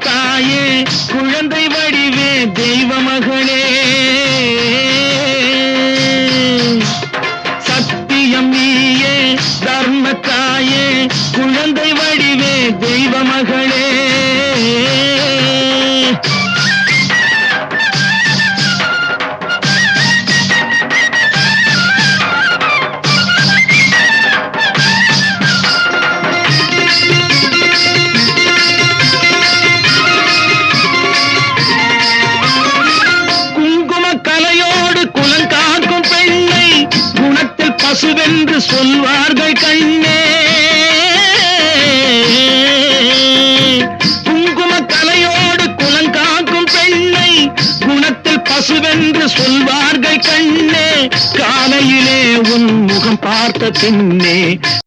தாயே குழந்தை வடிவே தெய்வ மகளே சத்தியம் நீயே தர்ம தாயே குழந்தை வடிவே தெய்வ மகளே வாழ்வென்று சொல்வார்கள் கண்ணே. குங்கும கலையோடு குலங்காக்கும் பெண்ணை குணத்தில் பசுவென்று சொல்வார்கள் கண்ணே. காலையிலே உன் முகம் பார்த்த பின்னே